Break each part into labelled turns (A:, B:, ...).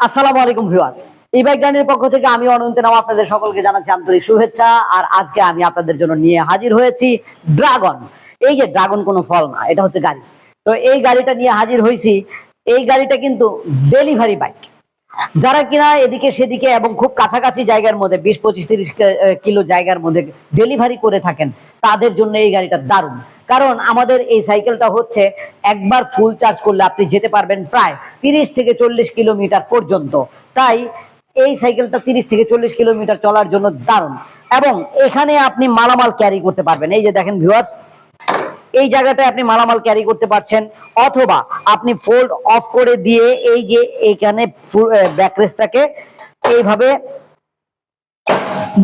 A: আসসালামু আলাইকুম ভিউয়ার্স। এই বাইক জার্নির পক্ষ থেকে আমি অনন্ত নাম আপনাদের সকলকে জানাচ্ছি আন্তরিক শুভেচ্ছা। আর আজকে আমি আপনাদের জন্য নিয়ে হাজির হয়েছি ড্রাগন এই যে ড্রাগন কোনো ফল না, এটা হচ্ছে গাড়ি। তো এই গাড়িটা নিয়ে হাজির হয়েছি। এই গাড়িটা কিন্তু ডেলিভারি বাইক যারা কিনা এদিকে সেদিকে এবং খুব কাছাকাছি জায়গার মধ্যে, বিশ পঁচিশ তিরিশ কিলো জায়গার মধ্যে ডেলিভারি করে থাকেন, তাদের জন্য এই গাড়িটা দারুণ। কারণ আমাদের এই সাইকেলটা হচ্ছে একবার ফুল চার্জ করলে আপনি যেতে পারবেন প্রায় তিরিশ থেকে চল্লিশ কিলোমিটার পর্যন্ত। তাই এই সাইকেলটা তিরিশ থেকে চল্লিশ কিলোমিটার চলার জন্য দারুণ। এবং এখানে আপনি মালামাল ক্যারি করতে পারবেন। এই যে দেখেন ভিউয়ার্স এই জায়গাটায় আপনি মালামাল ক্যারি করতে পারছেন। অথবা আপনি ফোল্ড অফ করে দিয়ে এই যে এইখানে ব্যাকরেসটাকে এইভাবে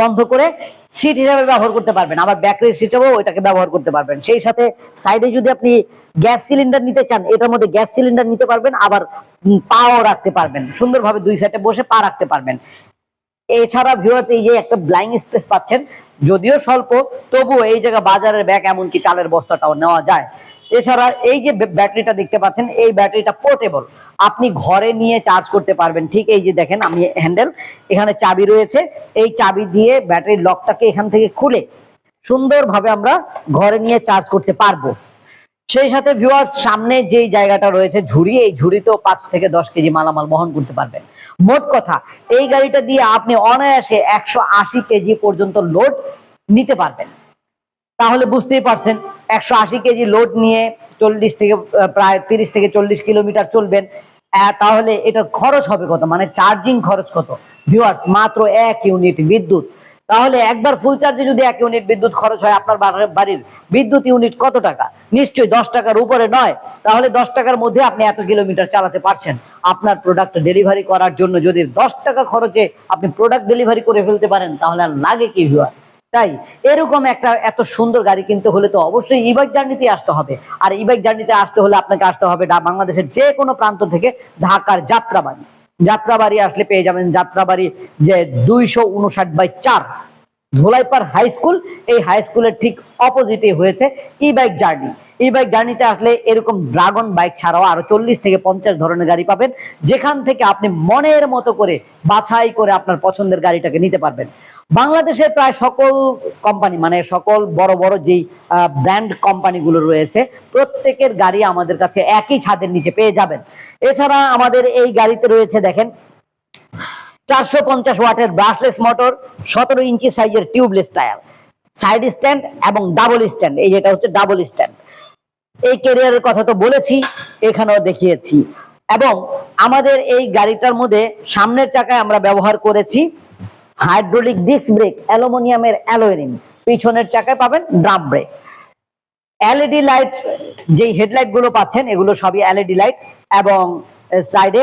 A: বন্ধ করে সিট হিসাবে ব্যবহার করতে পারবেন, আবার ব্যাকরির হবে ওইটাকে ব্যবহার করতে পারবেন। সেই সাথে সাইডে যদি আপনি গ্যাস সিলিন্ডার নিতে চান, এটার মধ্যে গ্যাস সিলিন্ডার নিতে পারবেন, আবার পাও রাখতে পারবেন। সুন্দরভাবে দুই সাইডে বসে পা রাখতে পারবেন। এছাড়া ভিউয়ার্স এই যে একটা ব্লাইং স্পেস পাচ্ছেন, যদিও স্বল্প, তবুও এই জায়গা বাজারের ব্যাগ এমনকি চালের বস্তাটাও নেওয়া যায়। এছাড়া এই যে ব্যাটারিটা দেখতে পাচ্ছেন, এই ব্যাটারিটা পোর্টেবল আপনি ঘরে নিয়ে চার্জ করতে পারবেন। ঠিক এই যে দেখেন, আমি হ্যান্ডেল এখানে চাবি রয়েছে। এই চাবি দিয়ে ব্যাটারির লকটাকে এখান থেকে খুলে সুন্দরভাবে আমরা ঘরে নিয়ে চার্জ করতে পারব। সেই সাথে ভিউয়ার্স সামনে যেই জায়গাটা রয়েছে, ঝুড়ি, এই ঝুড়িতেও পাঁচ থেকে দশ কেজি মালামাল বহন করতে পারবেন। মোট কথা, এই গাড়িটা দিয়ে আপনি অনায়াসে একশো আশি কেজি পর্যন্ত লোড নিতে পারবেন। তাহলে বুঝতেই পারছেন, একশো আশি কেজি লোড নিয়ে চল্লিশ থেকে প্রায় তিরিশ থেকে চল্লিশ কিলোমিটার চলবেন। তাহলে এটার খরচ হবে কত? মানে চার্জিং খরচ কত? ভিউয়ার্স মাত্র এক ইউনিট বিদ্যুৎ। তাহলে একবার ফুল চার্জে যদি এক ইউনিট বিদ্যুৎ খরচ হয় আপনার বাড়ির- বাড়ির বিদ্যুৎ ইউনিট কত টাকা? নিশ্চয়ই দশ টাকার উপরে নয়। তাহলে দশ টাকার মধ্যে আপনি এত কিলোমিটার চালাতে পারছেন। আপনার প্রোডাক্ট ডেলিভারি করার জন্য যদি দশ টাকা খরচে আপনি প্রোডাক্ট ডেলিভারি করে ফেলতে পারেন, তাহলে আর লাগে কি ভিউয়ার তাই এরকম একটা এত সুন্দর গাড়ি কিনতে হলে তো অবশ্যই ই বাইক জার্নিতে আসতে হবে। আর ই বাইক জার্নিতে আসতে হলে আপনাকে আসতে হবে বাংলাদেশের যে কোনো প্রান্ত থেকে ঢাকার যাত্রাবাড়ি। যাত্রাবাড়ি আসলে পেয়ে যাবেন যাত্রাবাড়ি যে দুইশো উনষাট বাই চার ধোলাইপাড় হাই স্কুল এই হাই স্কুলের ঠিক অপোজিটে হয়েছে e bike journey e bike জার্নিতে আসলে এরকম ড্রাগন বাইক ছাড়াও আরও চল্লিশ থেকে পঞ্চাশ ধরনের গাড়ি পাবেন। যেখান থেকে আপনি মনের মতো করে বাছাই করে আপনার পছন্দের গাড়িটাকে নিতে পারবেন। বাংলাদেশের প্রায় সকল কোম্পানি মানে সকল বড় বড় যেই ব্র্যান্ড কোম্পানিগুলো রয়েছে, প্রত্যেকের গাড়ি আমাদের কাছে একই ছাদের নিচে পেয়ে যাবেন। এছাড়া আমাদের এই গাড়িতে রয়েছে, দেখেন, চারশো পঞ্চাশ ওয়াটের ব্রাশলেস মোটর সতেরো ইঞ্চি সাইজের টিউবলেস টায়ার সাইড স্ট্যান্ড এবং ডাবল স্ট্যান্ড এই যেটা হচ্ছে ডাবল স্ট্যান্ড এই ক্যারিয়ারের কথা তো বলেছি, এখানেও দেখিয়েছি। এবং আমাদের এই গাড়িটার মধ্যে সামনের চাকায় আমরা ব্যবহার করেছি হাইড্রোলিক ডিস্ক ব্রেক, অ্যালুমিনিয়ামের অ্যালোয়েরিং পিছনের চাকায় পাবেন ড্রাম ব্রেক। এলইডি লাইট, যেই হেডলাইটগুলো পাচ্ছেন, এগুলো সবই এলইডি লাইট এবং সাইডে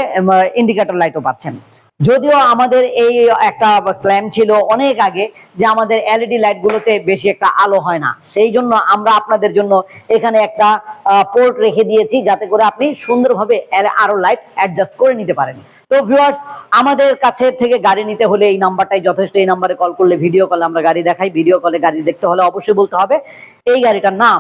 A: ইন্ডিকেটর লাইটও পাচ্ছেন। যদিও আমাদের এই একটা ক্ল্যাম ছিল অনেক আগে যে আমাদের এলইডি লাইট গুলোতে বেশি একটা আলো হয় না। সেই জন্য আমরা আপনাদের জন্য এখানে একটা পোর্ট রেখে দিয়েছি যাতে করে আপনি সুন্দরভাবে আরও লাইট অ্যাডজাস্ট করে নিতে পারেন। তো ভিউয়ার্স আমাদের কাছে থেকে গাড়ি নিতে হলে এই নাম্বারটাই যথেষ্ট। এই নাম্বারে কল করলে ভিডিও কলে আমরা গাড়ি দেখাই। ভিডিও কলে গাড়ি দেখতে হলে অবশ্যই বলতে হবে। এই গাড়িটার নাম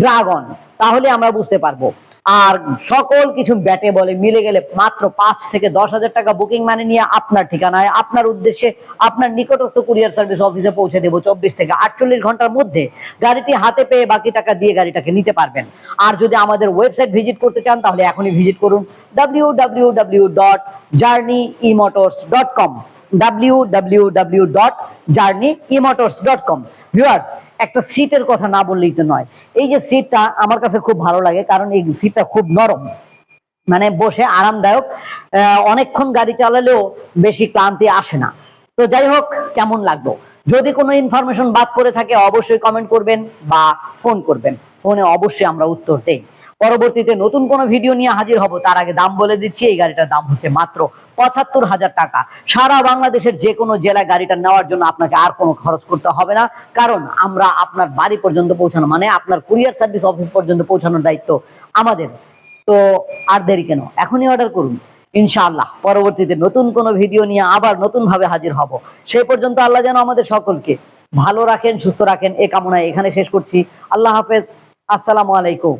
A: ড্রাগন তাহলে আমরা বুঝতে পারব। আর সকল কিছু ব্যাটে বলে মিলে গেলে মাত্র পাঁচ থেকে দশ হাজার টাকা বুকিং মানে নিয়ে আপনার ঠিকানায়, আপনার উদ্দেশ্যে আপনার নিকটস্থ কুরিয়ার সার্ভিস অফিসে পৌঁছে দেবো চব্বিশ থেকে আটচল্লিশ ঘণ্টার মধ্যে। গাড়িটি হাতে পেয়ে বাকি টাকা দিয়ে গাড়িটাকে নিতে পারবেন। আর যদি আমাদের ওয়েবসাইট ভিজিট করতে চান, তাহলে এখনই ভিজিট করুন W W W dot journey emotors dot com W W একটা সিটের কথা না বললেই তো নয়। এই যে সিটটা আমার কাছে খুব ভালো লাগে, কারণ এই সিটটা খুব নরম। মানে বসে আরামদায়ক। অনেকক্ষণ গাড়ি চালালেও বেশি ক্লান্তি আসে না। তো যাই হোক, কেমন লাগল? যদি কোনো ইনফরমেশন বাদ করে থাকে, অবশ্যই কমেন্ট করবেন বা ফোন করবেন। ফোনে অবশ্যই আমরা উত্তর দেই। পরবর্তীতে নতুন কোনো ভিডিও নিয়ে হাজির হব, তার আগে দাম বলে দিচ্ছি। এই গাড়িটার দাম হচ্ছে মাত্র পঁচাত্তর হাজার টাকা। সারা বাংলাদেশের যে কোনো জেলায় গাড়িটা নেওয়ার জন্য আপনাকে আর কোনো খরচ করতে হবে না। কারণ আমরা আপনার বাড়ি পর্যন্ত পৌঁছানো মানে আপনার কুরিয়ার সার্ভিস অফিস পর্যন্ত পৌঁছানোর দায়িত্ব আমাদের। তো আর দেরি কেন? এখনই অর্ডার করুন। ইনশাআল্লাহ, পরবর্তীতে নতুন কোনো ভিডিও নিয়ে আবার নতুন ভাবে হাজির হব। সেই পর্যন্ত আল্লাহ যেন আমাদের সকলকে ভালো রাখেন, সুস্থ রাখেন। এ কামনায় এখানে শেষ করছি। আল্লাহ হাফেজ। আসসালামু আলাইকুম।